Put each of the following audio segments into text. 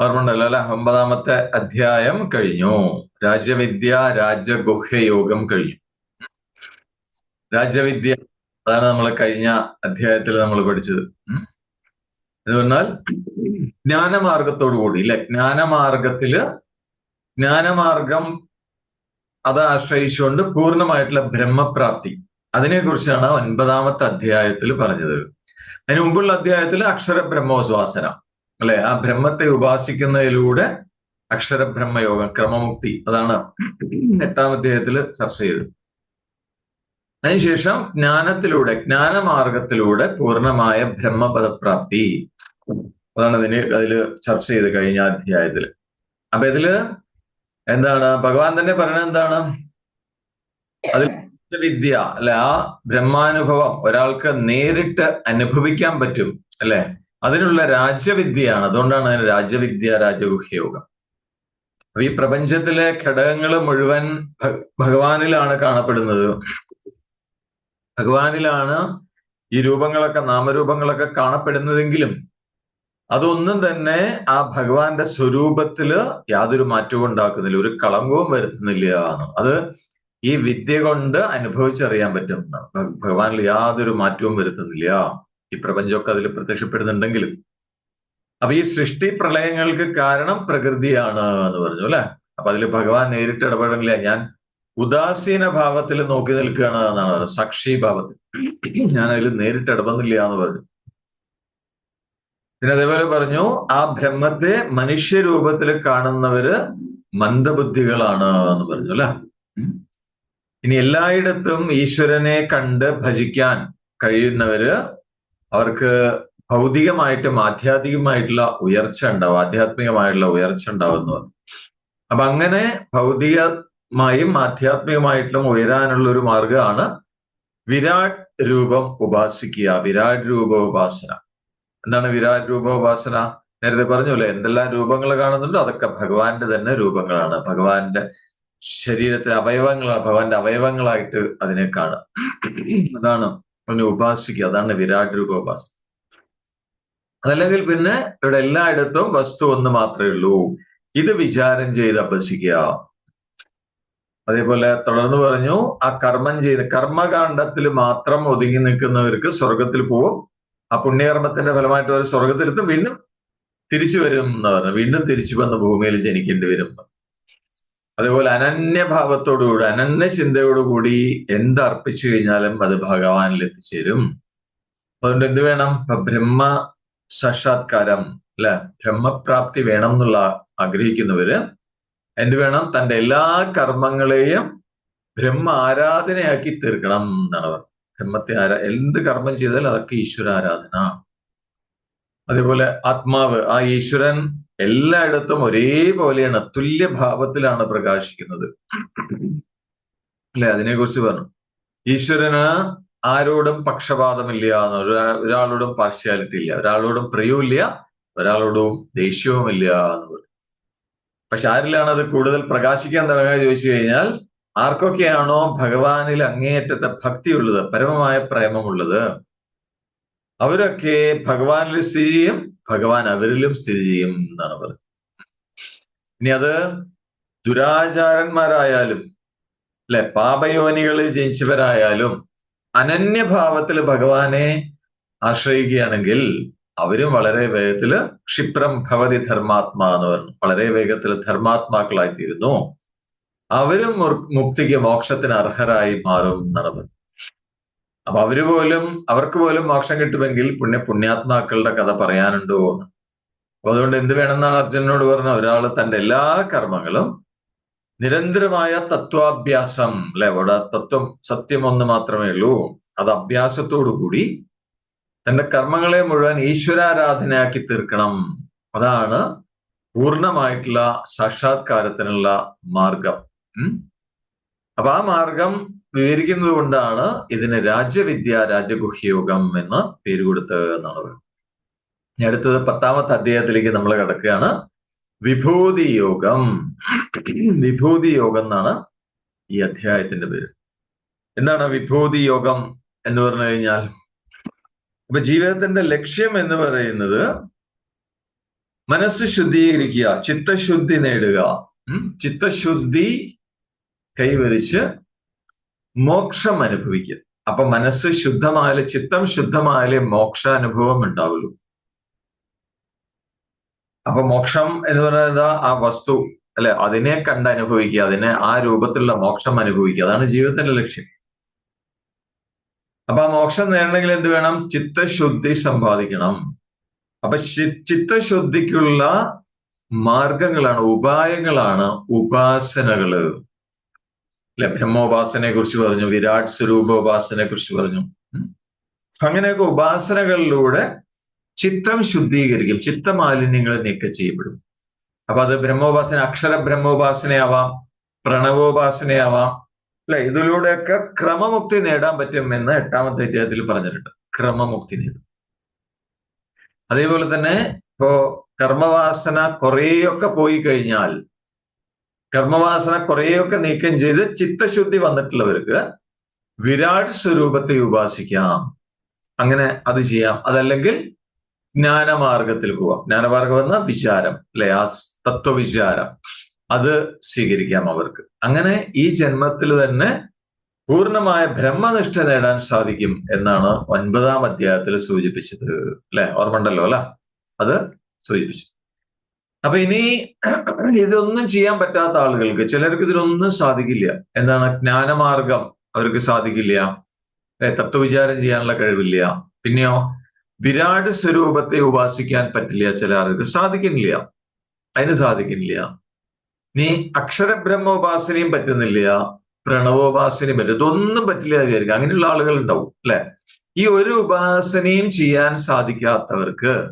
ഓർമ്മണ്ടല്ലോ അല്ലെ? ഒമ്പതാമത്തെ അധ്യായം കഴിഞ്ഞു. രാജ്യവിദ്യ രാജ്യഗുഹ്യ യോഗം കഴിഞ്ഞു. രാജ്യവിദ്യ അതാണ് നമ്മൾ കഴിഞ്ഞ അധ്യായത്തിൽ നമ്മൾ പഠിച്ചത്. എന്ന് പറഞ്ഞാൽ ജ്ഞാനമാർഗത്തോടു കൂടി അല്ലെ ജ്ഞാനമാർഗത്തിൽ ജ്ഞാനമാർഗം അത് ആശ്രയിച്ചുകൊണ്ട് പൂർണമായിട്ടുള്ള ബ്രഹ്മപ്രാപ്തി. അതിനെക്കുറിച്ചാണ് ഒൻപതാമത്തെ അധ്യായത്തിൽ പറഞ്ഞത്. അതിന് മുമ്പുള്ള അധ്യായത്തിൽ അക്ഷര ബ്രഹ്മോസ്വാസന അല്ലെ? ആ ബ്രഹ്മത്തെ ഉപാസിക്കുന്നതിലൂടെ അക്ഷരബ്രഹ്മയോഗം ക്രമമുക്തി അതാണ് എട്ടാം അധ്യായത്തിൽ ചർച്ച ചെയ്തത്. അതിനുശേഷം ജ്ഞാനത്തിലൂടെ ജ്ഞാനമാർഗത്തിലൂടെ പൂർണമായ ബ്രഹ്മപദപ്രാപ്തി. അതാണ് ഇതിന് അതിൽ ചർച്ച ചെയ്ത് കഴിഞ്ഞ അധ്യായത്തിൽ അപ്പൊ ഇതിൽ എന്താണ്? ഭഗവാൻ തന്നെ പറയുന്നത് എന്താണ്? അതിൽ വിദ്യ അല്ലെ? ആ ബ്രഹ്മാനുഭവം ഒരാൾക്ക് നേരിട്ട് അനുഭവിക്കാൻ പറ്റും അല്ലെ? അതിനുള്ള രാജ്യവിദ്യയാണ്. അതുകൊണ്ടാണ് അതിന് രാജ്യവിദ്യ രാജഗുഹ്യയോഗം അപ്പൊ ഈ പ്രപഞ്ചത്തിലെ ഘടകങ്ങൾ മുഴുവൻ ഭഗവാനിലാണ് കാണപ്പെടുന്നത്. ഭഗവാനിലാണ് ഈ രൂപങ്ങളൊക്കെ നാമരൂപങ്ങളൊക്കെ കാണപ്പെടുന്നതെങ്കിലും അതൊന്നും തന്നെ ആ ഭഗവാന്റെ സ്വരൂപത്തിൽ യാതൊരു മാറ്റവും ഉണ്ടാക്കുന്നില്ല. ഒരു കളങ്കവും വരുത്തുന്നില്ല അത് ഈ വിദ്യ കൊണ്ട് അനുഭവിച്ചറിയാൻ പറ്റും ഭഗവാനിൽ യാതൊരു മാറ്റവും വരുത്തുന്നില്ല. ഈ പ്രപഞ്ചമൊക്കെ അതിൽ പ്രത്യക്ഷപ്പെടുന്നുണ്ടെങ്കിലും. അപ്പൊ ഈ സൃഷ്ടി പ്രളയങ്ങൾക്ക് കാരണം പ്രകൃതിയാണ് എന്ന് പറഞ്ഞു അല്ലെ? അപ്പൊ അതിൽ ഭഗവാൻ നേരിട്ട് ഇടപെടില്ല ഞാൻ ഉദാസീന ഭാവത്തിൽ നോക്കി നിൽക്കുകയാണ് എന്നാണ് പറയുന്നത്. സാക്ഷി ഭാവത്തിൽ. ഞാൻ അതിൽ നേരിട്ട് ഇടപെടുന്നില്ല എന്ന് പറഞ്ഞു. പിന്നെ അതേപോലെ പറഞ്ഞു ആ ബ്രഹ്മത്തെ മനുഷ്യരൂപത്തിൽ കാണുന്നവര് മന്ദബുദ്ധികളാണ് എന്ന് പറഞ്ഞു അല്ലെ? ഇനി എല്ലായിടത്തും ഈശ്വരനെ കണ്ട് ഭജിക്കാൻ കഴിയുന്നവര് അവർക്ക് ഭൗതികമായിട്ടും ആധ്യാത്മികമായിട്ടുള്ള ഉയർച്ച ഉണ്ടാവും ആധ്യാത്മികമായിട്ടുള്ള ഉയർച്ച ഉണ്ടാവും എന്ന് പറഞ്ഞു. അപ്പൊ അങ്ങനെ ഭൗതികമായും ആധ്യാത്മികമായിട്ടും ഉയരാനുള്ള ഒരു മാർഗമാണ് വിരാട് രൂപം ഉപാസിക്കുക വിരാട് രൂപ ഉപാസന. എന്താണ് വിരാട് രൂപ ഉപാസന? നേരത്തെ പറഞ്ഞല്ലേ എന്തെല്ലാം രൂപങ്ങൾ കാണുന്നുണ്ടോ? അതൊക്കെ ഭഗവാന്റെ തന്നെ രൂപങ്ങളാണ്. ഭഗവാന്റെ ശരീരത്തിലെ അവയവങ്ങളാണ് ഭഗവാന്റെ അവയവങ്ങളായിട്ട് അതിനെ കാണുക. അതാണ് അതിനെ ഉപാസിക്കുക. അതാണ് വിരാട് രൂപ ഉപാസന. അതല്ലെങ്കിൽ പിന്നെ ഇവിടെ എല്ലായിടത്തും വസ്തു ഒന്ന് മാത്രമേ ഉള്ളൂ. ഇത് വിചാരം ചെയ്ത് അഭ്യസിക്കുക. അതേപോലെ തുടർന്ന് പറഞ്ഞു ആ കർമ്മം ചെയ്ത് കർമ്മകാണ്ഡത്തിൽ മാത്രം ഒതുങ്ങി നിൽക്കുന്നവർക്ക് സ്വർഗത്തിൽ പോവും. ആ പുണ്യകർമ്മത്തിന്റെ ഫലമായിട്ട് അവർ സ്വർഗത്തിലെത്തും വീണ്ടും തിരിച്ചു വരും എന്ന് പറഞ്ഞു. വീണ്ടും തിരിച്ചു വന്ന് ഭൂമിയിൽ ജനിക്കേണ്ടി വരും. അതേപോലെ അനന്യഭാവത്തോടുകൂടി അനന്യ ചിന്തയോടുകൂടി എന്തർപ്പിച്ചു കഴിഞ്ഞാലും അത് ഭഗവാനിൽ എത്തിച്ചേരും. അതുകൊണ്ട് എന്ത് വേണം? ബ്രഹ്മ സാക്ഷാത്കാരം അല്ലെ? ബ്രഹ്മപ്രാപ്തി വേണം എന്നുള്ള ആഗ്രഹിക്കുന്നവര് എന്ത് വേണം? തന്റെ എല്ലാ കർമ്മങ്ങളെയും ബ്രഹ്മ ആരാധനയാക്കി തീർക്കണം എന്നാണ് ബ്രഹ്മത്തെ ആരാ എന്ത് കർമ്മം ചെയ്താലും അതൊക്കെ ഈശ്വര ആരാധന അതേപോലെ ആത്മാവ് ആ ഈശ്വരൻ എല്ലായിടത്തും ഒരേപോലെയാണ് തുല്യഭാവത്തിലാണ് പ്രകാശിക്കുന്നത്. അല്ലെ? അതിനെക്കുറിച്ച് പറഞ്ഞു. ഈശ്വരന് ആരോടും പക്ഷപാതമില്ല ഒരാളോടും പാർഷ്യാലിറ്റി ഇല്ല ഒരാളോടും പ്രിയവുമില്ല ഒരാളോടും ദേഷ്യവുമില്ല എന്ന് പറയും പക്ഷെ ആരിലാണ് അത് കൂടുതൽ പ്രകാശിക്കാൻ തുടങ്ങുക ചോദിച്ചു കഴിഞ്ഞാൽ ആർക്കൊക്കെയാണോ ഭഗവാനിൽ അങ്ങേയറ്റത്തെ ഭക്തിയുള്ളത് പരമമായ പ്രേമമുള്ളത്? അവരൊക്കെ ഭഗവാനിൽ സ്ഥിതി ചെയ്യും ഭഗവാൻ അവരിലും സ്ഥിതി ചെയ്യും എന്നാണ് പറയുന്നത് ഇനി അത് ദുരാചാരന്മാരായാലും അല്ലെ പാപയോനികളിൽ ജനിച്ചവരായാലും അനന്യഭാവത്തിൽ ഭഗവാനെ ആശ്രയിക്കുകയാണെങ്കിൽ അവരും വളരെ വേഗത്തിൽ ക്ഷിപ്രം ഭവതി ധർമാത്മാ എന്ന് പറഞ്ഞു. വളരെ വേഗത്തിൽ ധർമാത്മാക്കളായിത്തീരുന്നു. അവരും മുക്തിക്ക് മോക്ഷത്തിന് അർഹരായി മാറും എന്നാണ് അപ്പൊ അവർ പോലും അവർക്ക് പോലും മോക്ഷം കിട്ടുമെങ്കിൽ പുണ്യ പുണ്യാത്മാക്കളുടെ കഥ പറയാനുണ്ടോ എന്ന്. അപ്പൊ അതുകൊണ്ട് എന്ത് വേണമെന്നാണ് അർജുനനോട് പറഞ്ഞ ഒരാൾ തന്റെ എല്ലാ കർമ്മങ്ങളും നിരന്തരമായ തത്വാഭ്യാസം അല്ലെ? അവിടെ തത്വം സത്യം ഒന്ന് മാത്രമേ ഉള്ളൂ. അത് അഭ്യാസത്തോടു കൂടി തന്റെ കർമ്മങ്ങളെ മുഴുവൻ ഈശ്വരാരാധനയാക്കി തീർക്കണം. അതാണ് പൂർണമായിട്ടുള്ള സാക്ഷാത്കാരത്തിനുള്ള മാർഗം. അപ്പൊ ആ മാർഗം വിവരിക്കുന്നത് കൊണ്ടാണ് ഇതിന് രാജ്യവിദ്യ രാജഗുഹ്യയോഗം എന്ന് പേര് കൊടുത്തത് എന്നാണ് പറയുന്നത് അടുത്തത് പത്താമത്തെ അധ്യായത്തിലേക്ക് നമ്മൾ കിടക്കുകയാണ്. വിഭൂതി യോഗം വിഭൂതി യോഗം എന്നാണ് ഈ അധ്യായത്തിന്റെ പേര്. എന്താണ് വിഭൂതി യോഗം എന്ന് പറഞ്ഞു കഴിഞ്ഞാൽ? അപ്പൊ ജീവിതത്തിന്റെ ലക്ഷ്യം എന്ന് പറയുന്നത് മനസ്സ് ശുദ്ധീകരിക്കുക ചിത്തശുദ്ധി നേടുക. ചിത്തശുദ്ധി കൈവരിച്ച് മോക്ഷം അനുഭവിക്കുക അപ്പൊ മനസ്സ് ശുദ്ധമായാലേ ചിത്തം ശുദ്ധമായാലേ മോക്ഷാനുഭവം ഉണ്ടാവുള്ളൂ. അപ്പൊ മോക്ഷം എന്ന് പറയുന്നത് ആ വസ്തു അല്ലെ അതിനെ കണ്ട് അനുഭവിക്കുക അതിനെ ആ രൂപത്തിലുള്ള മോക്ഷം അനുഭവിക്കുക. അതാണ് ജീവിതത്തിന്റെ ലക്ഷ്യം. അപ്പൊ ആ മോക്ഷം നേടണമെങ്കിൽ എന്ത് വേണം? ചിത്തശുദ്ധി സമ്പാദിക്കണം. അപ്പൊ ചിത്തശുദ്ധിക്കുള്ള മാർഗങ്ങളാണ് ഉപായങ്ങളാണ് ഉപാസനകൾ. അല്ലെ? ബ്രഹ്മോപാസനയെ കുറിച്ച് പറഞ്ഞു വിരാട് സ്വരൂപോപാസനയെ കുറിച്ച് പറഞ്ഞു. അങ്ങനെയൊക്കെ ഉപാസനകളിലൂടെ ചിത്തം ശുദ്ധീകരിക്കും ചിത്തമാലിന്യങ്ങൾ നീക്കം ചെയ്യപ്പെടും. അപ്പൊ അത് ബ്രഹ്മോപാസന അക്ഷര ബ്രഹ്മോപാസനയാവാം പ്രണവോപാസനയാവാം അല്ലെ? ഇതിലൂടെയൊക്കെ ക്രമമുക്തി നേടാൻ പറ്റും എന്ന് എട്ടാമത്തെ അധ്യായത്തിൽ പറഞ്ഞിട്ടുണ്ട്. ക്രമമുക്തി നേടും. അതേപോലെ തന്നെ ഇപ്പോ കർമ്മവാസന കുറേയൊക്കെ പോയി കഴിഞ്ഞാൽ കർമ്മവാസന കുറേയൊക്കെ നീക്കം ചെയ്ത് ചിത്തശുദ്ധി വന്നിട്ടുള്ളവർക്ക് വിരാട് സ്വരൂപത്തെ ഉപാസിക്കാം. അങ്ങനെ അത് ചെയ്യാം. അതല്ലെങ്കിൽ ജ്ഞാനമാർഗത്തിൽ പോവാം. ജ്ഞാനമാർഗം എന്ന വിചാരം അല്ലെ? ആ തത്വവിചാരം. അത് സ്വീകരിക്കാം അവർക്ക്. അങ്ങനെ ഈ ജന്മത്തിൽ തന്നെ പൂർണമായ ബ്രഹ്മനിഷ്ഠ നേടാൻ സാധിക്കും എന്നാണ് ഒൻപതാം അധ്യായത്തിൽ സൂചിപ്പിച്ചത്. അല്ലെ? ഓർമ്മണ്ടല്ലോ അല്ല? അത് സൂചിപ്പിച്ചു. അപ്പൊ ഇനി ഇതൊന്നും ചെയ്യാൻ പറ്റാത്ത ആളുകൾക്ക് ചിലർക്ക് ഇതിലൊന്നും സാധിക്കില്ല. എന്താണ്? ജ്ഞാനമാർഗം അവർക്ക് സാധിക്കില്ല. തത്വവിചാരം ചെയ്യാനുള്ള കഴിവില്ല. പിന്നെയോ വിരാട് സ്വരൂപത്തെ ഉപാസിക്കാൻ പറ്റില്ല ചില ആളുകൾക്ക്. സാധിക്കുന്നില്ല. അതിന് സാധിക്കുന്നില്ല. നീ അക്ഷരബ്രഹ്മ ഉപാസനയും പറ്റുന്നില്ല. പ്രണവോപാസനയും പറ്റും ഇതൊന്നും പറ്റില്ല വിചാരിക്കുക. അങ്ങനെയുള്ള ആളുകൾ ഉണ്ടാവും. അല്ലെ? ഈ ഒരു ഉപാസനയും ചെയ്യാൻ സാധിക്കാത്തവർക്ക്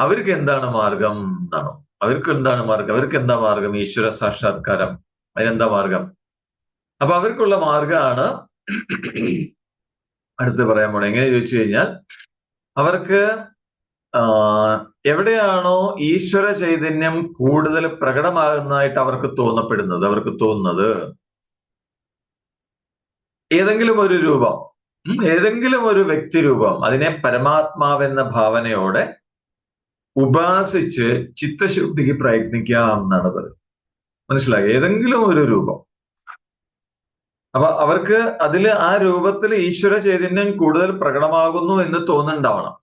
അവർക്ക് എന്താണ് മാർഗം എന്നാണോ? അവർക്ക് എന്താണ് മാർഗം? അവർക്ക് എന്താ മാർഗം? ഈശ്വര സാക്ഷാത്കാരം. അതിനെന്താ മാർഗം? അപ്പൊ അവർക്കുള്ള മാർഗമാണ് അടുത്ത് പറയാൻ പോണേ. എങ്ങനെ ചോദിച്ചു കഴിഞ്ഞാൽ അവർക്ക് എവിടെയാണോ ഈശ്വര ചൈതന്യം കൂടുതൽ പ്രകടമാകുന്നതായിട്ട് അവർക്ക് തോന്നപ്പെടുന്നത്? അവർക്ക് തോന്നുന്നത് ഏതെങ്കിലും ഒരു രൂപം. ഏതെങ്കിലും ഒരു വ്യക്തി രൂപം. അതിനെ പരമാത്മാവെന്ന ഭാവനയോടെ ഉപാസിച്ച് ചിത്തശുദ്ധിക്ക് പ്രയത്നിക്കാം എന്നാണ് പറയുന്നത് മനസ്സിലായി? ഏതെങ്കിലും ഒരു രൂപം. അപ്പൊ അവർക്ക് അതിൽ ആ രൂപത്തിൽ ഈശ്വര ചൈതന്യം കൂടുതൽ പ്രകടമാകുന്നു എന്ന് തോന്നുന്നുണ്ടാവണം.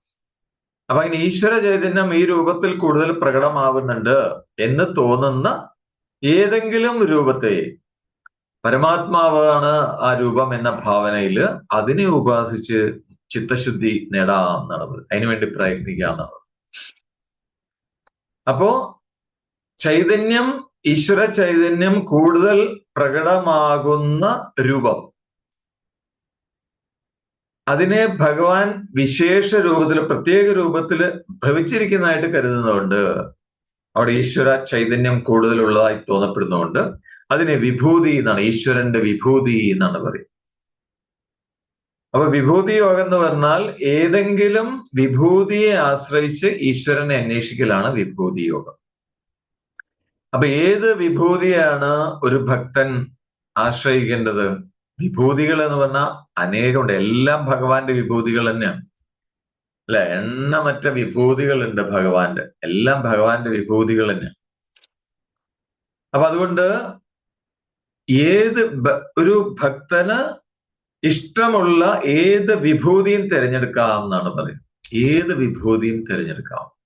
അപ്പൊ അങ്ങനെ ഈശ്വര ചൈതന്യം ഈ രൂപത്തിൽ കൂടുതൽ പ്രകടമാകുന്നുണ്ട് എന്ന് തോന്നുന്ന ഏതെങ്കിലും രൂപത്തെ പരമാത്മാവാണ് ആ രൂപം എന്ന ഭാവനയിൽ അതിനെ ഉപാസിച്ച് ചിത്തശുദ്ധി നേടാം എന്നാണ് അതിനുവേണ്ടി പ്രയത്നിക്കാം എന്നാണ് അപ്പോ ചൈതന്യം ഈശ്വര ചൈതന്യം കൂടുതൽ പ്രകടമാകുന്ന രൂപം. അതിനെ ഭഗവാൻ വിശേഷ രൂപത്തിൽ പ്രത്യേക രൂപത്തിൽ ഭവിച്ചിരിക്കുന്നതായിട്ട് കരുതുന്നതുകൊണ്ട് അവിടെ ഈശ്വര ചൈതന്യം കൂടുതലുള്ളതായി തോന്നപ്പെടുന്നതുകൊണ്ട് അതിനെ വിഭൂതി എന്നാണ് ഈശ്വരന്റെ വിഭൂതി എന്നാണ് പറയുന്നത്. അപ്പൊ വിഭൂതി യോഗം എന്ന് പറഞ്ഞാൽ ഏതെങ്കിലും വിഭൂതിയെ ആശ്രയിച്ച് ഈശ്വരനെ അന്വേഷിക്കലാണ് വിഭൂതി യോഗം അപ്പൊ ഏത് വിഭൂതിയാണ് ഒരു ഭക്തൻ ആശ്രയിക്കേണ്ടത്? വിഭൂതികൾ എന്ന് പറഞ്ഞാൽ അനേകമുണ്ട്. എല്ലാം ഭഗവാന്റെ വിഭൂതികൾ തന്നെയാണ്. അല്ലെ? എണ്ണമറ്റ വിഭൂതികളുണ്ട് ഭഗവാന്റെ. എല്ലാം ഭഗവാന്റെ വിഭൂതികൾ തന്നെയാണ്. അപ്പൊ അതുകൊണ്ട് ഏത് ഒരു ഭക്തന് ഇഷ്ടമുള്ള ഏത് വിഭൂതിയും തിരഞ്ഞെടുക്കാം എന്നാണ് പറയുന്നത്. ഏത് വിഭൂതിയും തിരഞ്ഞെടുക്കാം.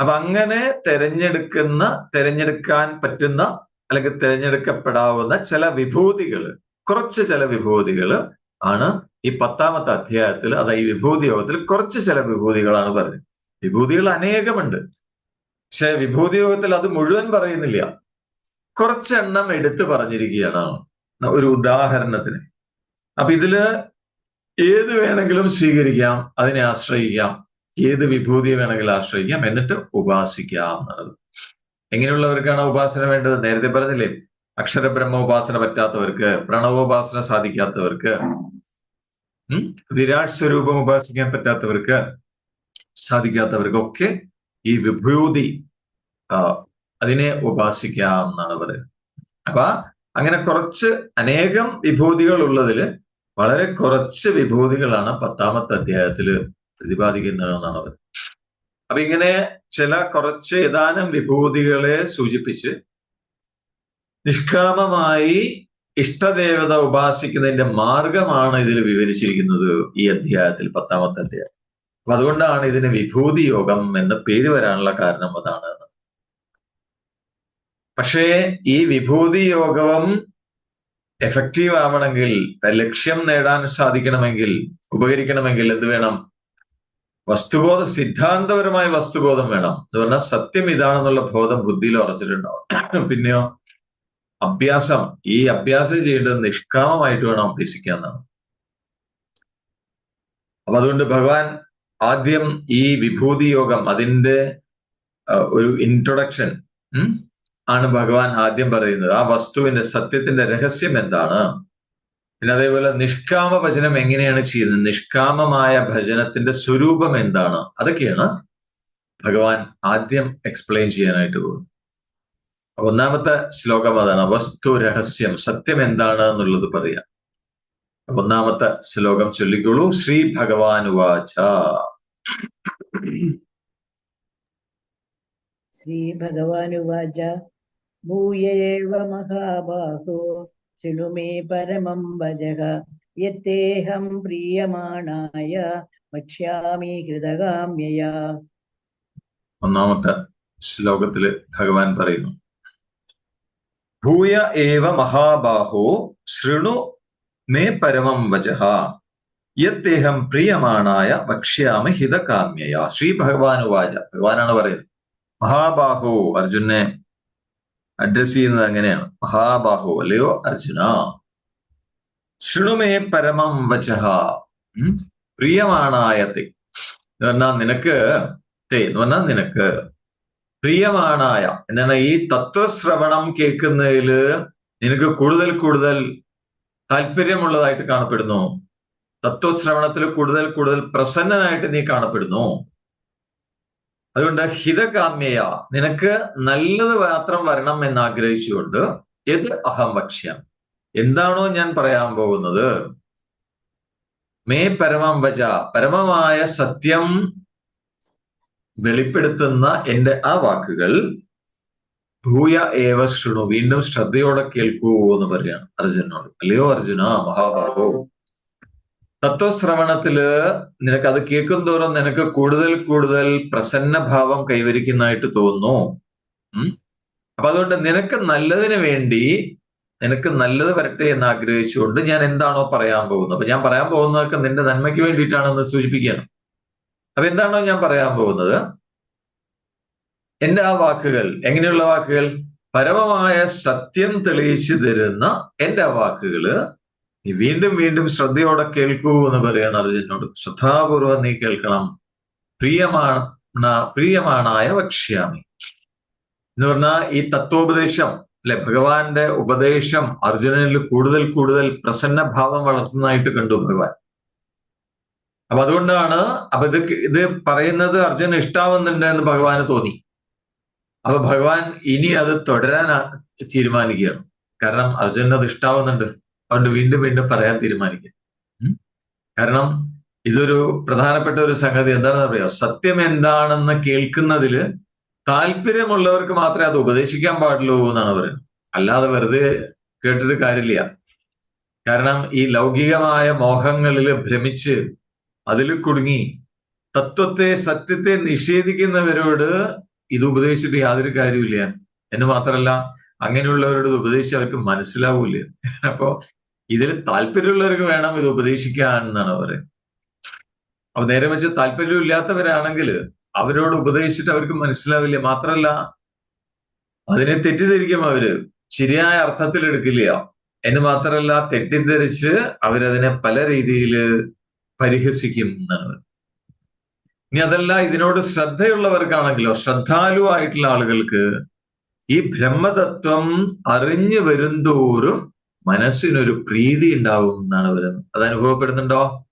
അപ്പൊ അങ്ങനെ തിരഞ്ഞെടുക്കുന്ന തിരഞ്ഞെടുക്കാൻ പറ്റുന്ന അല്ലെങ്കിൽ തിരഞ്ഞെടുക്കപ്പെടാവുന്ന ചില വിഭൂതികൾ കുറച്ച് ചില വിഭൂതികൾ ആണ് ഈ പത്താമത്തെ അധ്യായത്തിൽ അതായത് ഈ വിഭൂതി യോഗത്തിൽ കുറച്ച് ചില വിഭൂതികളാണ് പറഞ്ഞത്. വിഭൂതികൾ അനേകമുണ്ട്. പക്ഷെ വിഭൂതി യോഗത്തിൽ അത് മുഴുവൻ പറയുന്നില്ല. കുറച്ചെണ്ണം എടുത്തു പറഞ്ഞിരിക്കുകയാണ്. ഒരു ഉദാഹരണത്തിന് അപ്പൊ ഇതിൽ ഏത് വേണമെങ്കിലും സ്വീകരിക്കാം അതിനെ ആശ്രയിക്കാം. ഏത് വിഭൂതിയെ വേണമെങ്കിലും ആശ്രയിക്കാം എന്നിട്ട് ഉപാസിക്കാം എന്നുള്ളത്. എങ്ങനെയുള്ളവർക്കാണ് ഉപാസന വേണ്ടത്? നേരത്തെ പറഞ്ഞില്ലേ അക്ഷരബ്രഹ്മ ഉപാസന പറ്റാത്തവർക്ക് പ്രണവോപാസന സാധിക്കാത്തവർക്ക് വിരാട് സ്വരൂപം ഉപാസിക്കാൻ പറ്റാത്തവർക്ക് സാധിക്കാത്തവർക്കൊക്കെ ഈ വിഭൂതി അതിനെ ഉപാസിക്കാം എന്നാണ് പറയുന്നത്. അപ്പൊ അങ്ങനെ കുറച്ച് അനേകം വിഭൂതികൾ ഉള്ളതിൽ വളരെ കുറച്ച് വിഭൂതികളാണ് പത്താമത്തെ അധ്യായത്തിൽ പ്രതിപാദിക്കുന്നത് എന്നാണ് അവർ അപ്പൊ ഇങ്ങനെ ചില കുറച്ച് ഏതാനും വിഭൂതികളെ സൂചിപ്പിച്ച് നിഷ്കാമമായി ഇഷ്ടദേവത ഉപാസിക്കുന്നതിന്റെ മാർഗമാണ് ഇതിൽ വിവരിച്ചിരിക്കുന്നത് ഈ അധ്യായത്തിൽ പത്താമത്തെ അധ്യായം അപ്പൊ അതുകൊണ്ടാണ് ഇതിന് വിഭൂതി യോഗം എന്ന പേര് വരാനുള്ള കാരണം അതാണ്. പക്ഷേ ഈ വിഭൂതി യോഗവും എഫക്റ്റീവ് ആവണമെങ്കിൽ ലക്ഷ്യം നേടാൻ സാധിക്കണമെങ്കിൽ ഉപകരിക്കണമെങ്കിൽ എന്ത് വേണം? വസ്തുബോധ സിദ്ധാന്തപരമായ വസ്തുബോധം വേണം. എന്ന് പറഞ്ഞാൽ സത്യം ഇതാണെന്നുള്ള ബോധം ബുദ്ധിയിൽ ഉറച്ചിട്ടുണ്ടാവും. പിന്നെയോ അഭ്യാസം. ഈ അഭ്യാസം ചെയ്യേണ്ടത് നിഷ്കാമമായിട്ട് വേണം അഭ്യസിക്കാന്നാണ് അപ്പൊ അതുകൊണ്ട് ഭഗവാൻ ആദ്യം ഈ വിഭൂതി യോഗം അതിന്റെ ഒരു ഇൻട്രൊഡക്ഷൻ ആണ് ഭഗവാൻ ആദ്യം പറയുന്നത്. ആ വസ്തുവിന്റെ സത്യത്തിന്റെ രഹസ്യം എന്താണ്? പിന്നെ അതേപോലെ നിഷ്കാമ ഭജനം എങ്ങനെയാണ് ചെയ്യുന്നത്? നിഷ്കാമമായ ഭജനത്തിന്റെ സ്വരൂപം എന്താണ്? അതൊക്കെയാണ് ഭഗവാൻ ആദ്യം എക്സ്പ്ലെയിൻ ചെയ്യാനായിട്ട് പോകുന്നത്. ഒന്നാമത്തെ ശ്ലോകം അതാണ് വസ്തു രഹസ്യം സത്യം എന്താണ് എന്നുള്ളത് പറയാം. ഒന്നാമത്തെ ശ്ലോകം ചൊല്ലിക്കോളൂ ശ്രീ ഭഗവാൻ വാച ശ്രീ ഭഗവാനുവാച ഭൂയേവ മഹാബാഹോ ശൃണു മേ പരമം ഭജക യത്തേഹം പ്രിയമാണായ വക്ഷ്യാമി ഹൃദകാമ്യയാ ഒന്നാമത്തെ ശ്ലോകത്തിൽ ഭഗവാൻ പറയുന്നു ഭൂയ ഏവ മഹാബാഹോ ശൃണു മേ പരമം വചഹ യദ്ദേഹം പ്രിയമാണായ വക്ഷ്യാമി ഹിതകാമ്യയ। ശ്രീ ഭഗവാൻ വാച ഭഗവാനാണ് പറയുന്നത് മഹാബാഹോ അർജുനെ അഡ്രസ് ചെയ്യുന്നത് അങ്ങനെയാണ്. മഹാബാഹു അല്ലയോ അർജുന? ശൃണുമേ പരമം വചഹ. പ്രിയമാണായ തേ. എന്ന് പറഞ്ഞാൽ നിനക്ക് തേ എന്ന് പറഞ്ഞാൽ നിനക്ക് പ്രിയമാണായ. എന്താണ് ഈ തത്വശ്രവണം കേൾക്കുന്നതിൽ നിനക്ക് കൂടുതൽ കൂടുതൽ താല്പര്യമുള്ളതായിട്ട് കാണപ്പെടുന്നു. തത്വശ്രവണത്തിൽ കൂടുതൽ കൂടുതൽ പ്രസന്നനായിട്ട് നീ കാണപ്പെടുന്നു. അതുകൊണ്ട് ഹിതകാമ്യയ. നിനക്ക് നല്ലത് മാത്രം വരണം എന്ന് ആഗ്രഹിച്ചുകൊണ്ട് എത് അഹം വക്ഷ്യം എന്താണോ ഞാൻ പറയാൻ പോകുന്നത്? മേ പരമം വച. പരമമായ സത്യം വെളിപ്പെടുത്തുന്ന എന്റെ ആ വാക്കുകൾ ഭൂയ ഏവ ശൃണു. വീണ്ടും ശ്രദ്ധയോടെ കേൾക്കൂ എന്ന് പറയാണ് അർജുനോട് അല്ലയോ അർജുന? മഹാബാഹോ തത്വശ്രവണത്തിൽ നിനക്ക് അത് കേൾക്കും തോറും നിനക്ക് കൂടുതൽ കൂടുതൽ പ്രസന്ന ഭാവം കൈവരിക്കുന്നതായിട്ട് തോന്നുന്നു. അപ്പൊ അതുകൊണ്ട് നിനക്ക് നല്ലതിന് വേണ്ടി നിനക്ക് നല്ലത് വരട്ടെ എന്ന് ആഗ്രഹിച്ചുകൊണ്ട് ഞാൻ എന്താണോ പറയാൻ പോകുന്നത്. അപ്പൊ ഞാൻ പറയാൻ പോകുന്നതൊക്കെ നിന്റെ നന്മയ്ക്ക് വേണ്ടിയിട്ടാണെന്ന് സൂചിപ്പിക്കുകയാണ്. അപ്പൊ എന്താണോ ഞാൻ പറയാൻ പോകുന്നത്? എന്റെ ആ വാക്കുകൾ എങ്ങനെയുള്ള വാക്കുകൾ? പരമമായ സത്യം തെളിയിച്ചു തരുന്ന എന്റെ വാക്കുകൾ നീ വീണ്ടും വീണ്ടും ശ്രദ്ധയോടെ കേൾക്കൂ എന്ന് പറയാണ് അർജുനോട് ശ്രദ്ധാപൂർവം നീ കേൾക്കണം. പ്രിയമാണ് പ്രിയമാണായ വക്ഷ്യാമി എന്ന് പറഞ്ഞാൽ ഈ തത്വോപദേശം അല്ലെ ഭഗവാന്റെ ഉപദേശം അർജുനനിൽ കൂടുതൽ കൂടുതൽ പ്രസന്ന ഭാവം വളർത്തുന്നതായിട്ട് കണ്ടു ഭഗവാൻ. അപ്പൊ അതുകൊണ്ടാണ് അപ്പൊ ഇത് ഇത് പറയുന്നത് അർജുന ഇഷ്ടാവുന്നുണ്ട് എന്ന് ഭഗവാന് തോന്നി. അപ്പൊ ഭഗവാൻ ഇനി അത് തുടരാൻ തീരുമാനിക്കുകയാണ്. കാരണം അർജുനത് ഇഷ്ടാവുന്നുണ്ട്. അതുകൊണ്ട് വീണ്ടും വീണ്ടും പറയാൻ തീരുമാനിക്കും. കാരണം ഇതൊരു പ്രധാനപ്പെട്ട ഒരു സംഗതി എന്താണെന്ന് അറിയാം? സത്യം എന്താണെന്ന് കേൾക്കുന്നതിൽ താല്പര്യമുള്ളവർക്ക് മാത്രമേ അത് ഉപദേശിക്കാൻ പാടുള്ളൂ എന്നാണ് പറയുന്നത്. അല്ലാതെ വെറുതെ കേട്ടിട്ട് കാര്യമില്ല. കാരണം ഈ ലൗകികമായ മോഹങ്ങളിൽ ഭ്രമിച്ച് അതിൽ കുടുങ്ങി തത്വത്തെ സത്യത്തെ നിഷേധിക്കുന്നവരോട് ഇത് ഉപദേശിച്ചിട്ട് യാതൊരു കാര്യമില്ല എന്ന് മാത്രമല്ല അങ്ങനെയുള്ളവരോട് ഉപദേശിച്ച് അവർക്ക് മനസ്സിലാവൂല അപ്പോ ഇതിൽ താല്പര്യമുള്ളവർക്ക് വേണം ഇത് ഉപദേശിക്കാൻ എന്നാണ് പറയുന്നത് അപ്പൊ നേരെ വെച്ച് താല്പര്യമില്ലാത്തവരാണെങ്കിൽ അവരോട് ഉപദേശിച്ചിട്ട് അവർക്ക് മനസ്സിലാവില്ല. മാത്രല്ല അതിനെ തെറ്റിദ്ധരിക്കും അവർ ശരിയായ അർത്ഥത്തിൽ എടുക്കില്ല. എന്ന് മാത്രമല്ല തെറ്റിദ്ധരിച്ച് അവരതിനെ പല രീതിയിൽ പരിഹസിക്കും എന്നാണ് ഇനി അതല്ല ഇതിനോട് ശ്രദ്ധയുള്ളവർക്കാണെങ്കിലോ ശ്രദ്ധാലു ആയിട്ടുള്ള ആളുകൾക്ക് ഈ ബ്രഹ്മതത്വം അറിഞ്ഞു വരുന്തോറും മനസ്സിനൊരു പ്രീതി ഉണ്ടാവും എന്നാണ് വരുന്നത് അത് അനുഭവപ്പെടുന്നുണ്ടോ?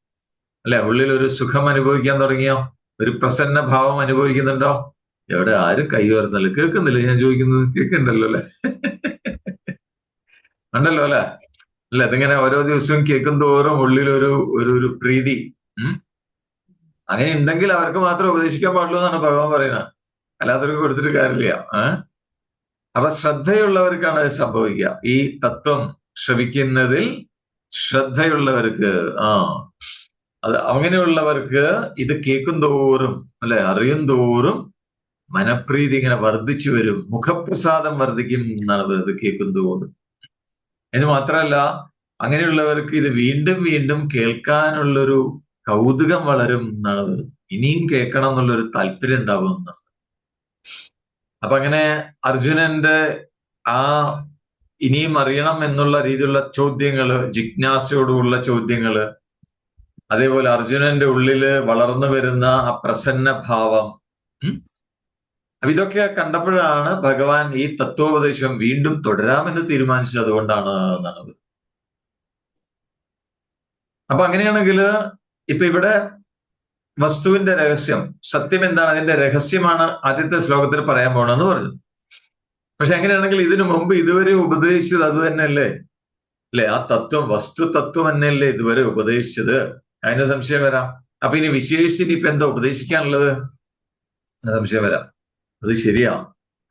അല്ലെ? ഉള്ളിൽ ഒരു സുഖം അനുഭവിക്കാൻ തുടങ്ങിയോ? ഒരു പ്രസന്ന ഭാവം അനുഭവിക്കുന്നുണ്ടോ? എവിടെ ആരും കൈ ഉയർന്നല്ലോ കേൾക്കുന്നില്ല? ഞാൻ ചോദിക്കുന്നത് കേൾക്കണ്ടല്ലോ അല്ലെ? ഉണ്ടല്ലോ അല്ലെ? അല്ലെ? അതിങ്ങനെ ഓരോ ദിവസവും കേൾക്കും തോറും ഉള്ളിൽ ഒരു ഒരു പ്രീതി. അങ്ങനെ ഉണ്ടെങ്കിൽ അവർക്ക് മാത്രം ഉപദേശിക്കാൻ പാടുള്ളൂ എന്നാണ് ഭഗവാൻ പറയുന്നത്. അല്ലാത്തവർക്ക് കൊടുത്തിട്ട് കാര്യമില്ല. ഏഹ് അപ്പൊ ശ്രദ്ധയുള്ളവർക്കാണ് അത് സംഭവിക്കുക. ഈ തത്വം ശ്രവിക്കുന്നതിൽ ശ്രദ്ധയുള്ളവർക്ക് ആ അത് അങ്ങനെയുള്ളവർക്ക് ഇത് കേൾക്കും തോറും അല്ലെ അറിയും തോറും മനപ്രീതി ഇങ്ങനെ വർദ്ധിച്ചു വരും. മുഖപ്രസാദം വർദ്ധിക്കും എന്നാണ് ഇത് കേൾക്കും തോറും എന്ന് മാത്രമല്ല അങ്ങനെയുള്ളവർക്ക് ഇത് വീണ്ടും വീണ്ടും കേൾക്കാനുള്ളൊരു കൗതുകം വളരും എന്നാണ് ഇനിയും കേൾക്കണം എന്നുള്ളൊരു താല്പര്യം ഉണ്ടാവും എന്നാണ് അപ്പൊ അങ്ങനെ അർജുനന്റെ ആ ഇനിയും അറിയണം എന്നുള്ള രീതിയിലുള്ള ചോദ്യങ്ങൾ ജിജ്ഞാസയോടുള്ള ചോദ്യങ്ങൾ അതേപോലെ അർജുനന്റെ ഉള്ളിൽ വളർന്നു വരുന്ന ആ പ്രസന്ന ഭാവം അപ്പൊ ഇതൊക്കെ കണ്ടപ്പോഴാണ് ഭഗവാൻ ഈ തത്വോപദേശം വീണ്ടും തുടരാമെന്ന് തീരുമാനിച്ചത് അതുകൊണ്ടാണ് എന്നാണത് അപ്പൊ അങ്ങനെയാണെങ്കിൽ ഇപ്പൊ ഇവിടെ വസ്തുവിന്റെ രഹസ്യം സത്യം എന്താണ്? അതിന്റെ രഹസ്യമാണ് ആദ്യത്തെ ശ്ലോകത്തിൽ പറയാൻ പോണെന്ന് പറഞ്ഞു. പക്ഷെ അങ്ങനെയാണെങ്കിൽ ഇതിനു മുമ്പ് ഇതുവരെ ഉപദേശിച്ചത് അത് തന്നെയല്ലേ? അല്ലെ? ആ തത്വം വസ്തു തത്വം തന്നെയല്ലേ ഇതുവരെ ഉപദേശിച്ചത്? അതിന് സംശയം വരാം. അപ്പൊ ഇനി വിശേഷിച്ച് ഇനിയിപ്പോ എന്താ ഉപദേശിക്കാനുള്ളത്? സംശയം വരാം. അത് ശരിയാ.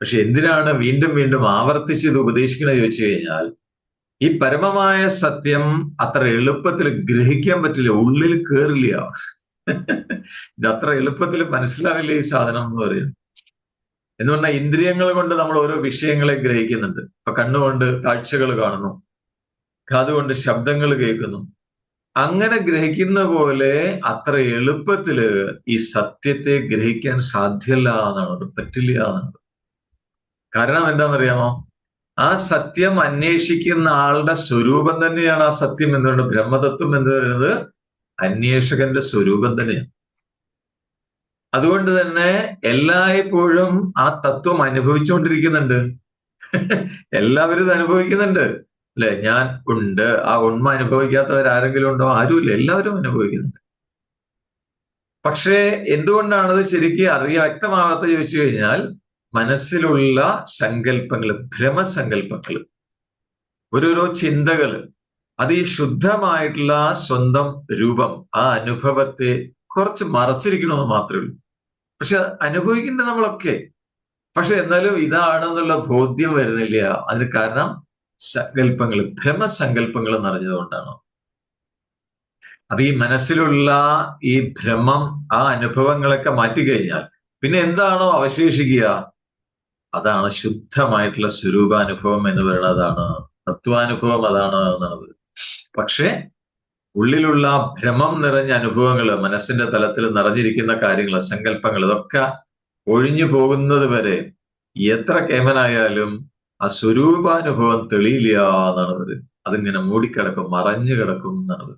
പക്ഷെ എന്തിനാണ് വീണ്ടും വീണ്ടും ആവർത്തിച്ച് ഇത് ഉപദേശിക്കണമെന്ന് ചോദിച്ചു കഴിഞ്ഞാൽ ഈ പരമമായ സത്യം അത്ര എളുപ്പത്തിൽ ഗ്രഹിക്കാൻ പറ്റില്ല. ഉള്ളിൽ കേറില്ല. ഇത് അത്ര എളുപ്പത്തിൽ മനസ്സിലാവില്ല ഈ സാധനം എന്ന് പറയുന്നത്. എന്ന് പറഞ്ഞാൽ ഇന്ദ്രിയങ്ങൾ കൊണ്ട് നമ്മൾ ഓരോ വിഷയങ്ങളെ ഗ്രഹിക്കുന്നുണ്ട്. ഇപ്പൊ കണ്ണുകൊണ്ട് കാഴ്ചകൾ കാണുന്നു. കാതുകൊണ്ട് ശബ്ദങ്ങൾ കേൾക്കുന്നു. അങ്ങനെ ഗ്രഹിക്കുന്ന പോലെ അത്ര എളുപ്പത്തിൽ ഈ സത്യത്തെ ഗ്രഹിക്കാൻ സാധ്യല്ല എന്നാണ് പറ്റില്ല എന്നാണ് കാരണം എന്താണെന്നറിയാമോ? ആ സത്യം അന്വേഷിക്കുന്ന ആളുടെ സ്വരൂപം തന്നെയാണ് ആ സത്യം എന്ന് പറയുന്നത്. ബ്രഹ്മതത്വം എന്ന് പറയുന്നത് അന്വേഷകന്റെ സ്വരൂപം തന്നെയാണ്. അതുകൊണ്ട് തന്നെ എല്ലായ്പ്പോഴും ആ തത്വം അനുഭവിച്ചുകൊണ്ടിരിക്കുന്നുണ്ട് എല്ലാവരും ഇത് അനുഭവിക്കുന്നുണ്ട്. അല്ലെ? ഞാൻ ഉണ്ട്. ആ ഉണ്മ അനുഭവിക്കാത്തവർ ആരെങ്കിലും ഉണ്ടോ? ആരുമില്ല. എല്ലാവരും അനുഭവിക്കുന്നുണ്ട്. പക്ഷേ എന്തുകൊണ്ടാണത് ശരിക്കും അറിയാ വ്യക്തമാകാത്ത ചോദിച്ചു കഴിഞ്ഞാൽ മനസ്സിലുള്ള സങ്കല്പങ്ങൾ ഭ്രമസങ്കല്പങ്ങൾ ഓരോരോ ചിന്തകൾ അത് ഈ ശുദ്ധമായിട്ടുള്ള സ്വന്തം രൂപം ആ അനുഭവത്തെ കുറച്ച് മറച്ചിരിക്കണമെന്ന് മാത്രമേ ഉള്ളൂ. പക്ഷെ അനുഭവിക്കേണ്ട നമ്മളൊക്കെ. പക്ഷെ എന്നാലും ഇതാണെന്നുള്ള ബോധ്യം വരുന്നില്ല. അതിന് കാരണം സങ്കല്പങ്ങൾ ഭ്രമസങ്കല്പങ്ങൾ നിറഞ്ഞതുകൊണ്ടാണ്. അപ്പൊ ഈ മനസ്സിലുള്ള ഈ ഭ്രമം ആ അനുഭവങ്ങളൊക്കെ മാറ്റിക്കഴിഞ്ഞാൽ പിന്നെ എന്താണോ അവശേഷിക്കുക? അതാണ് ശുദ്ധമായിട്ടുള്ള സ്വരൂപാനുഭവം എന്ന് പറയുന്നത്. അതാണ് തത്വാനുഭവം അതാണ് എന്നാണ് പക്ഷെ ഉള്ളിലുള്ള ഭ്രമം നിറഞ്ഞ അനുഭവങ്ങൾ മനസ്സിന്റെ തലത്തിൽ നിറഞ്ഞിരിക്കുന്ന കാര്യങ്ങൾ സങ്കല്പങ്ങൾ ഇതൊക്കെ ഒഴിഞ്ഞു പോകുന്നത് വരെ എത്ര കേമനായാലും ആ സ്വരൂപാനുഭവം തെളിയില്ല എന്നാണ് അതിങ്ങനെ മൂടിക്കിടക്കും മറഞ്ഞു കിടക്കും എന്നാണ്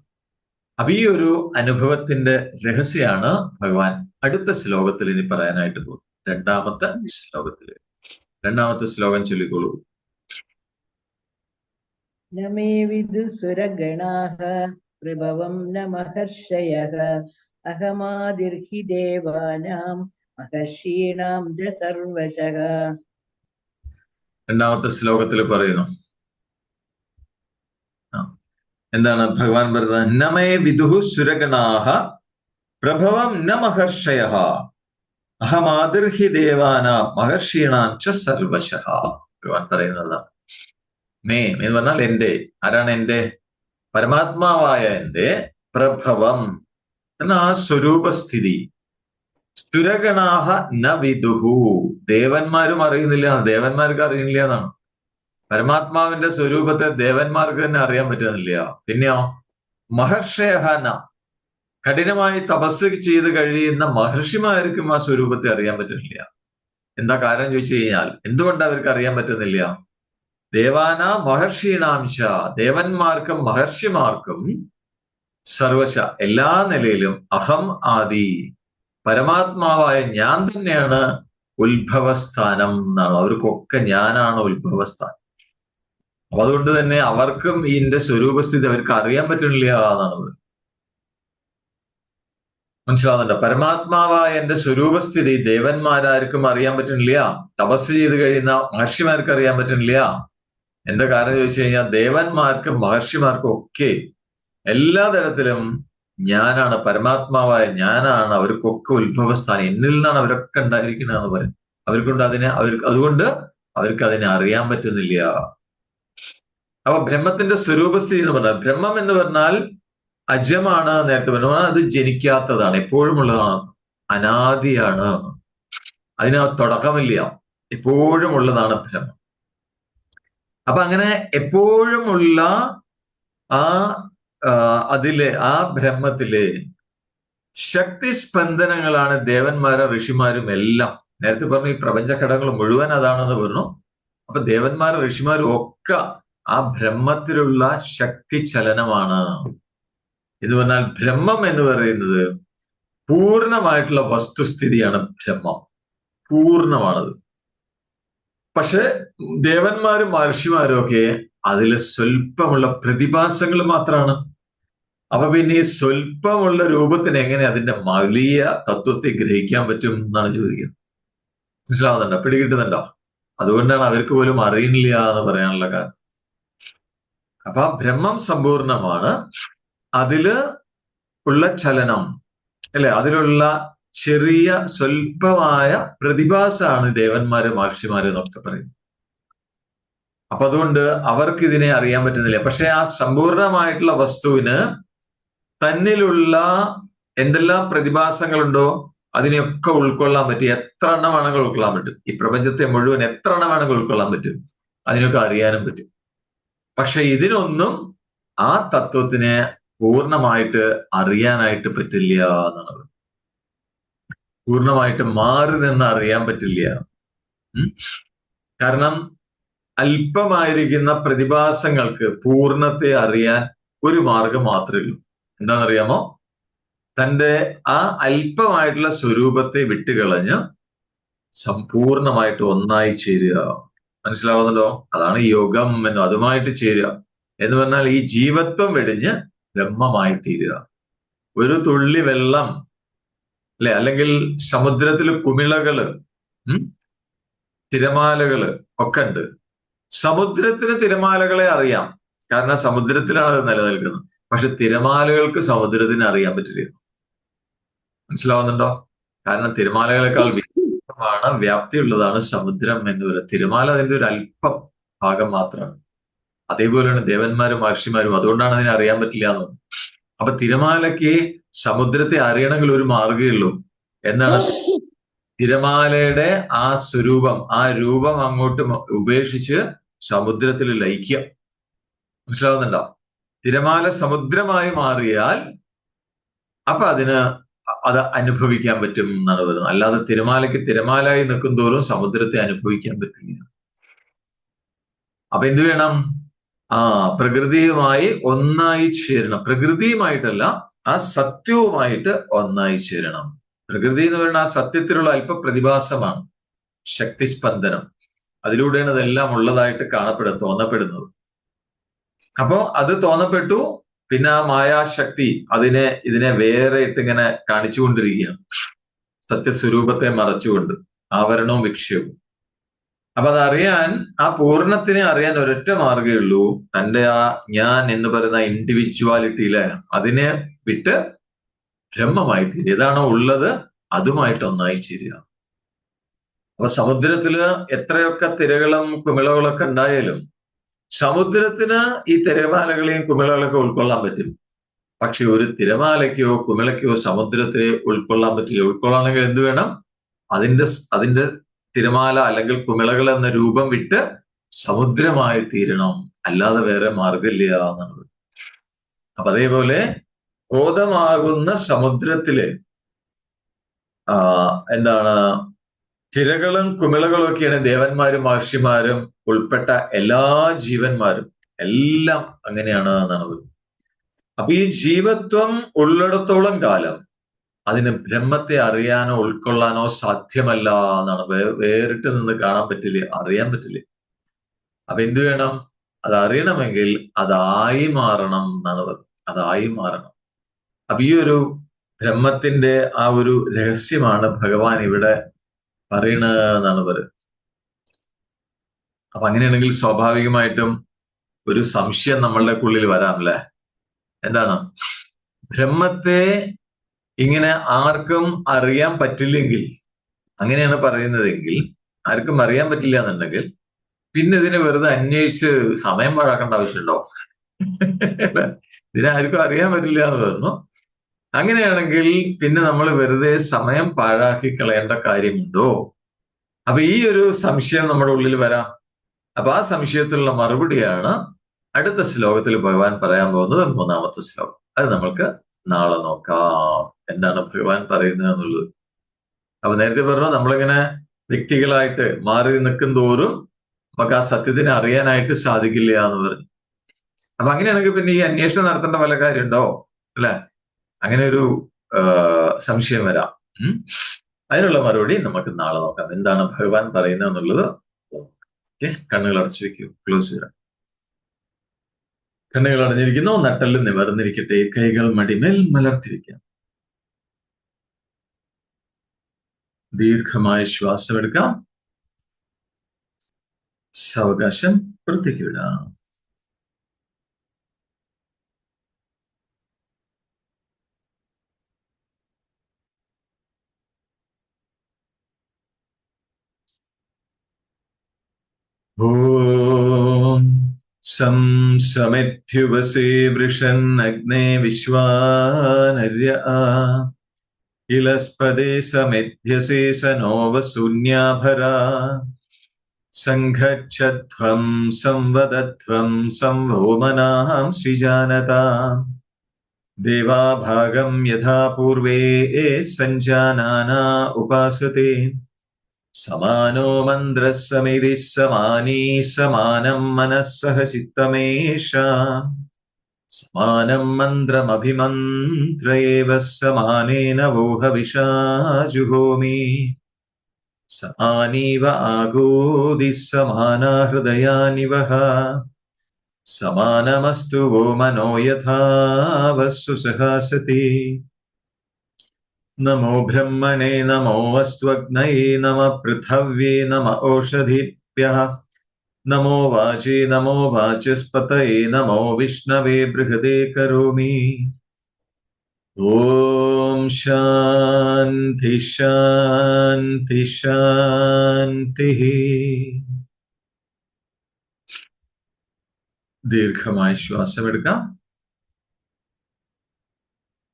അപ്പൊ ഈ ഒരു അനുഭവത്തിന്റെ രഹസ്യമാണ് ഭഗവാൻ അടുത്ത ശ്ലോകത്തിൽ ഇനി പറയാനായിട്ട് പോകും രണ്ടാമത്തെ ശ്ലോകത്തിൽ രണ്ടാമത്തെ ശ്ലോകം ചൊല്ലിക്കോളൂ. നമേ വിദുസുരഗണാഹ പ്രഭവം ന മഹർഷയ. അഹമാതിർഹി ദേവാനാം മഹർഷീണാം ച സർവശഃ. രണ്ടാമത്തെ ശ്ലോകത്തിൽ പറയുന്നു. എന്താണ് ഭഗവാൻ പറയുന്നത് നമേ വിദുഹു സുരഗണാഹ പ്രഭവം ന മഹർഷയ. അഹമാതിർഹി ദേവാന മഹർഷീണാം ച സർവശ. ഭഗവാൻ പറയുന്നത് മേ എന്ന് പറഞ്ഞാൽ എന്റെ ആരാണ് എന്റെ പരമാത്മാവായ എന്റെ പ്രഭവം എന്ന ആ സ്വരൂപസ്ഥിതി. സുരഗണാഹ ന വിദുഹു. ദേവന്മാരും അറിയുന്നില്ല. ദേവന്മാർക്ക് അറിയുന്നില്ല എന്നാണ്. പരമാത്മാവിന്റെ സ്വരൂപത്തെ ദേവന്മാർക്ക് തന്നെ അറിയാൻ പറ്റുന്നില്ല. പിന്നെയോ മഹർഷേഹന കഠിനമായി തപസ് ചെയ്ത് കഴിയുന്ന മഹർഷിമാർക്കും ആ സ്വരൂപത്തെ അറിയാൻ പറ്റുന്നില്ല. എന്താ കാരണം ചോദിച്ചു കഴിഞ്ഞാൽ എന്തുകൊണ്ട് അവർക്ക് അറിയാൻ പറ്റുന്നില്ല? ദേവാന മഹർഷീണാംശ ദേവന്മാർക്കും മഹർഷിമാർക്കും സർവശ എല്ലാ നിലയിലും അഹം ആദി. പരമാത്മാവായ ഞാൻ തന്നെയാണ് ഉത്ഭവസ്ഥാനം എന്നാണ്. അവർക്കൊക്കെ ഞാനാണ് ഉത്ഭവസ്ഥാനം. അപ്പൊ അതുകൊണ്ട് തന്നെ അവർക്കും ഇതിന്റെ സ്വരൂപസ്ഥിതി അവർക്ക് അറിയാൻ പറ്റുന്നില്ല എന്നാണ് മനസ്സിലാവുന്നുണ്ട്? പരമാത്മാവായ എന്റെ സ്വരൂപസ്ഥിതി ദേവന്മാരാർക്കും അറിയാൻ പറ്റുന്നില്ല. തപസ് ചെയ്ത് കഴിയുന്ന മഹർഷിമാർക്ക് അറിയാൻ പറ്റുന്നില്ല. എന്താ കാരണം ചോദിച്ചു കഴിഞ്ഞാൽ ദേവന്മാർക്കും മഹർഷിമാർക്കും ഒക്കെ എല്ലാ തരത്തിലും ഞാനാണ് പരമാത്മാവായ ഞാനാണ് അവർക്കൊക്കെ ഉത്ഭവസ്ഥാനം. എന്നിൽ നിന്നാണ് അവരൊക്കെ ഉണ്ടായിരിക്കുന്നതെന്ന് പറയും അവർക്കൊണ്ട് അതിനെ അവർ അതുകൊണ്ട് അവർക്ക് അതിനെ അറിയാൻ പറ്റുന്നില്ല. അപ്പൊ ബ്രഹ്മത്തിന്റെ സ്വരൂപസ്ഥിതി എന്ന് പറഞ്ഞാൽ ബ്രഹ്മം എന്ന് പറഞ്ഞാൽ അജമാണ് നേരത്തെ പറഞ്ഞു അത് ജനിക്കാത്തതാണ്. എപ്പോഴും ഉള്ളതാണ് അനാദിയാണ്. അതിന് തുടക്കമില്ല. എപ്പോഴും ഉള്ളതാണ് ബ്രഹ്മം. അപ്പൊ അങ്ങനെ എപ്പോഴുമുള്ള ആ അതിലെ ആ ബ്രഹ്മത്തിലെ ശക്തി സ്പന്ദനങ്ങളാണ് ദേവന്മാരും ഋഷിമാരും എല്ലാം. നേരത്തെ പറഞ്ഞു ഈ പ്രപഞ്ചഘടകങ്ങൾ മുഴുവൻ അതാണെന്ന് പറഞ്ഞു. അപ്പൊ ദേവന്മാരും ഋഷിമാരും ഒക്കെ ആ ബ്രഹ്മത്തിലുള്ള ശക്തി ചലനമാണ് എന്ന് പറഞ്ഞാൽ ബ്രഹ്മം എന്ന് പറയുന്നത് പൂർണമായിട്ടുള്ള വസ്തുസ്ഥിതിയാണ് ബ്രഹ്മം. പൂർണമാണത്. പക്ഷെ ദേവന്മാരും മഹർഷിമാരും ഒക്കെ അതിൽ സ്വല്പമുള്ള പ്രതിഭാസങ്ങൾ മാത്രമാണ് അപ്പൊ പിന്നെ ഈ സ്വല്പമുള്ള രൂപത്തിന് എങ്ങനെ അതിന്റെ വലിയ തത്വത്തെ ഗ്രഹിക്കാൻ പറ്റും എന്നാണ് ചോദിക്കുന്നത്. മനസ്സിലാവുന്നുണ്ടോ? പിടികിട്ടുന്നുണ്ടോ? അതുകൊണ്ടാണ് അവർക്ക് പോലും അറിയുന്നില്ല എന്ന് പറയാനുള്ള കാരണം. അപ്പൊ ബ്രഹ്മം സമ്പൂർണമാണ്. അതിൽ ഉള്ള ചലനം അല്ലെ? അതിലുള്ള ചെറിയ സ്വല്പമായ പ്രതിഭാസമാണ് ദേവന്മാര് മഹർഷിമാര് എന്നൊക്കെ പറയുന്നത്. അപ്പൊ അതുകൊണ്ട് അവർക്ക് ഇതിനെ അറിയാൻ പറ്റുന്നില്ല. പക്ഷെ ആ സമ്പൂർണമായിട്ടുള്ള വസ്തുവിന് തന്നിലുള്ള എന്തെല്ലാം പ്രതിഭാസങ്ങളുണ്ടോ അതിനെയൊക്കെ ഉൾക്കൊള്ളാൻ പറ്റും. എത്ര എണ്ണം വേണമെങ്കിൽ ഉൾക്കൊള്ളാൻ പറ്റും. ഈ പ്രപഞ്ചത്തെ മുഴുവൻ എത്ര എണ്ണം വേണമെങ്കിൽ ഉൾക്കൊള്ളാൻ പറ്റും. അതിനൊക്കെ അറിയാനും പറ്റും. പക്ഷെ ഇതിനൊന്നും ആ തത്വത്തിനെ പൂർണമായിട്ട് അറിയാനായിട്ട് പറ്റില്ല എന്നാണ് പൂർണമായിട്ട് മാറി നിന്ന് അറിയാൻ പറ്റില്ല കാരണം അല്പമായിരിക്കുന്ന പ്രതിഭാസങ്ങൾക്ക് പൂർണത്തെ അറിയാൻ ഒരു മാർഗം മാത്രമേ ഉള്ളൂ. എന്താണെന്നറിയാമോ? തന്റെ ആ അല്പമായിട്ടുള്ള സ്വരൂപത്തെ വിട്ടുകളഞ്ഞ് സമ്പൂർണമായിട്ട് ഒന്നായി ചേരുക. മനസ്സിലാവുന്നുണ്ടോ? അതാണ് യോഗം എന്ന് അതുമായിട്ട് ചേരുക എന്ന് പറഞ്ഞാൽ ഈ ജീവത്വം വെടിഞ്ഞ് ബ്രഹ്മമായി തീരുക ഒരു തുള്ളി വെള്ളം അല്ലെ? അല്ലെങ്കിൽ സമുദ്രത്തിൽ കുമിളകൾ തിരമാലകൾ ഒക്കെ ഉണ്ട്. സമുദ്രത്തിന് തിരമാലകളെ അറിയാം. കാരണം സമുദ്രത്തിലാണ് അത് നിലനിൽക്കുന്നത്. പക്ഷെ തിരമാലകൾക്ക് സമുദ്രത്തിന് അറിയാൻ പറ്റില്ല. മനസ്സിലാവുന്നുണ്ടോ? കാരണം തിരമാലകളെക്കാൾ വിശാലമാണ് വ്യാപ്തിയുള്ളതാണ് സമുദ്രം എന്ന് പറയുന്നത്. തിരമാല അതിന്റെ ഒരു അല്പം ഭാഗം മാത്രമാണ്. അതേപോലെയാണ് ദേവന്മാരും മഹർഷിമാരും. അതുകൊണ്ടാണ് അതിനെ അറിയാൻ പറ്റില്ല എന്ന് അപ്പൊ തിരമാലയ്ക്ക് സമുദ്രത്തെ അറിയണമെങ്കിൽ ഒരു മാർഗമേ ഉള്ളൂ. എന്നാണ് തിരമാലയുടെ ആ സ്വരൂപം ആ രൂപം അങ്ങോട്ട് ഉപേക്ഷിച്ച് സമുദ്രത്തിൽ ലയിക്കുക. മനസ്സിലാവുന്നുണ്ടോ? തിരമാല സമുദ്രമായി മാറിയാൽ അപ്പൊ അതിന് അത് അനുഭവിക്കാൻ പറ്റും എന്നാണ് പറയുന്നത്. അല്ലാതെ തിരമാലയ്ക്ക് തിരമാലയായി നിൽക്കും തോറും സമുദ്രത്തെ അനുഭവിക്കാൻ പറ്റില്ല. അപ്പൊ എന്തു വേണം? ആ പ്രകൃതിയുമായി ഒന്നായി ചേരണം. പ്രകൃതിയുമായിട്ടല്ല ആ സത്യവുമായിട്ട് ഒന്നായി ചേരണം. പ്രകൃതി എന്ന് പറയുന്ന ആ സത്യത്തിലുള്ള അല്പ പ്രതിഭാസമാണ് ശക്തിസ്പന്ദനം. അതിലൂടെയാണ് ഇതെല്ലാം ഉള്ളതായിട്ട് കാണപ്പെടുക തോന്നപ്പെടുന്നത്. അപ്പോ അത് തോന്നപ്പെട്ടു പിന്നെ ആ മായാശക്തി അതിനെ ഇതിനെ വേറെ ഇട്ടിങ്ങനെ കാണിച്ചുകൊണ്ടിരിക്കുകയാണ്. സത്യസ്വരൂപത്തെ മറച്ചുകൊണ്ട് ആവരണവും വിക്ഷേപവും. അപ്പൊ അതറിയാൻ ആ പൂർണത്തിനെ അറിയാൻ ഒരൊറ്റ മാർഗമേ ഉള്ളൂ. തന്റെ ആ ഞാൻ എന്ന് പറയുന്ന ഇൻഡിവിജ്വാലിറ്റിയിലെ അതിനെ വിട്ട് ബ്രഹ്മമായി തീരുക. ഏതാണോ ഉള്ളത്? അതുമായിട്ട് ഒന്നായി ചേരുക. അപ്പൊ സമുദ്രത്തിൽ എത്രയൊക്കെ തിരകളും കുമിളകളൊക്കെ ഉണ്ടായാലും സമുദ്രത്തിന് ഈ തിരമാലകളെയും കുമിളകളൊക്കെ ഉൾക്കൊള്ളാൻ പറ്റും. പക്ഷെ ഒരു തിരമാലയ്ക്കോ കുമിളയ്ക്കോ സമുദ്രത്തെ ഉൾക്കൊള്ളാൻ പറ്റില്ല. ഉൾക്കൊള്ളാണെങ്കിൽ എന്ത് വേണം? അതിന്റെ അതിന്റെ തിരമാല അല്ലെങ്കിൽ കുമിളകൾ എന്ന രൂപം വിട്ട് സമുദ്രമായി തീരണം. അല്ലാതെ വേറെ മാർഗമില്ല എന്നുള്ളത്. അപ്പൊ അതേപോലെ ബോധമാകുന്ന സമുദ്രത്തിൽ എന്താണ് തിരകളും കുമിളകളും ഒക്കെയാണ് ദേവന്മാരും മഹർഷിമാരും ഉൾപ്പെട്ട എല്ലാ ജീവന്മാരും. എല്ലാം അങ്ങനെയാണ് എന്നാണ് അപ്പൊ ഈ ജീവത്വം ഉള്ളിടത്തോളം കാലം അതിന് ബ്രഹ്മത്തെ അറിയാനോ ഉൾക്കൊള്ളാനോ സാധ്യമല്ല എന്നാണ്. വേറിട്ട് നിന്ന് കാണാൻ പറ്റില്ല? അറിയാൻ പറ്റില്ല? അപ്പൊ എന്തു വേണം? അത് അറിയണമെങ്കിൽ അതായി മാറണം എന്നാണ് അതായി മാറണം. അപ്പൊ ഈ ഒരു ബ്രഹ്മത്തിന്റെ ആ ഒരു രഹസ്യമാണ് ഭഗവാൻ ഇവിടെ പറയണെന്നാണ് പറയുന്നത്. അപ്പൊ അങ്ങനെയാണെങ്കിൽ സ്വാഭാവികമായിട്ടും ഒരു സംശയം നമ്മളുടെ ഉള്ളിൽ വരാം അല്ലെ? എന്താണ്? ബ്രഹ്മത്തെ ഇങ്ങനെ ആർക്കും അറിയാൻ പറ്റില്ലെങ്കിൽ അങ്ങനെയാണ് പറയുന്നതെങ്കിൽ ആർക്കും അറിയാൻ പറ്റില്ല എന്നുണ്ടെങ്കിൽ പിന്നെ ഇതിനെ വെറുതെ അന്വേഷിച്ച് സമയം പാഴാക്കേണ്ട ആവശ്യമുണ്ടോ? ഇതിനാർക്കും അറിയാൻ പറ്റില്ല എന്ന് പറഞ്ഞു അങ്ങനെയാണെങ്കിൽ പിന്നെ നമ്മൾ വെറുതെ സമയം പാഴാക്കി കളയേണ്ട കാര്യമുണ്ടോ? അപ്പൊ ഈ ഒരു സംശയം നമ്മുടെ ഉള്ളിൽ വരാം. അപ്പൊ ആ സംശയത്തിലുള്ള മറുപടിയാണ് അടുത്ത ശ്ലോകത്തിൽ ഭഗവാൻ പറയാൻ പോകുന്നത് മൂന്നാമത്തെ ശ്ലോകം. അത് നമ്മൾക്ക് നാളെ നോക്കാം. എന്താണ് ഭഗവാൻ പറയുന്നത് എന്നുള്ളത്? അപ്പൊ നേരത്തെ പറഞ്ഞു നമ്മളിങ്ങനെ വ്യക്തികളായിട്ട് മാറി നിൽക്കും തോറും നമുക്ക് ആ സത്യത്തിനെ അറിയാനായിട്ട് സാധിക്കില്ല എന്ന് പറഞ്ഞു. അപ്പൊ അങ്ങനെയാണെങ്കിൽ പിന്നെ ഈ അന്വേഷണം നടത്തേണ്ട വല്ല കാര്യമുണ്ടോ? അല്ലെ? അങ്ങനെ ഒരു സംശയം വരാം. അതിനുള്ള മറുപടി നമുക്ക് നാളെ നോക്കാം. എന്താണ് ഭഗവാൻ പറയുന്നത് എന്നുള്ളത്? ഓക്കെ. കണ്ണുകൾ അടച്ചു വെക്കൂ. ക്ലോസ് ചെയ്യാം. കണ്ണുകൾ അടഞ്ഞിരിക്കുന്നു നട്ടൽ നിവർന്നിരിക്കട്ടെ കൈകൾ മടിമേൽ മലർത്തിരിക്കാം ദീർഘമായ ശ്വാസം എടുക്കാം. സാവകാശം പുറത്തേക്ക് വിടാം. ഓം संसमेत्युवसे वृषन्नग्ने विश्वानर्य। इलस्पदे समेध्यसे स नो वसून्याभरा सङ्घच्छध्वं संवदध्वं संवोमनांसि सिजानता देवाभागं यथा पूर्वे ए सञ्जानाना उपासते। समानो मन्त्रः समिभिः समानीः समानम् मनःसह चित्तमेषा समानं मन्द्रमभिमन्त्र एव समानेन वोहविषाजुहोमि। समानीव आगोदिः आगोदिस्समानाहृदयानि वः समानमस्तु वो मनो यथा वस्सु सहासति। നമോ അസ്ത്വഗ്നയേ നമ പൃഥവ്യേ നമ ഓഷധിഭ്യ നമോ വാചേ നമോ വാചസ്പതയേ നമോ വിഷ്ണവേ ബൃഹദേ കരോമി ഓം ശാന്തി ശാന്തി ശാന്തി ദീർഘമായ ശ്വാസം എടുക്കാം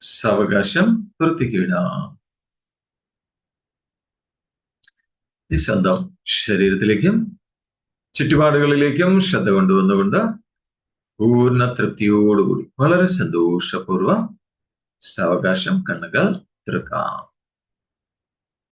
സാവകാശം വൃത്തിക്ക് വിടാം ഈ ശബ്ദം ശരീരത്തിലേക്കും ചുറ്റുപാടുകളിലേക്കും ശ്രദ്ധ കൊണ്ടുവന്നുകൊണ്ട് പൂർണ തൃപ്തിയോടുകൂടി വളരെ സന്തോഷപൂർവം സാവകാശം കണ്ണുകൾ തുറക്കാം.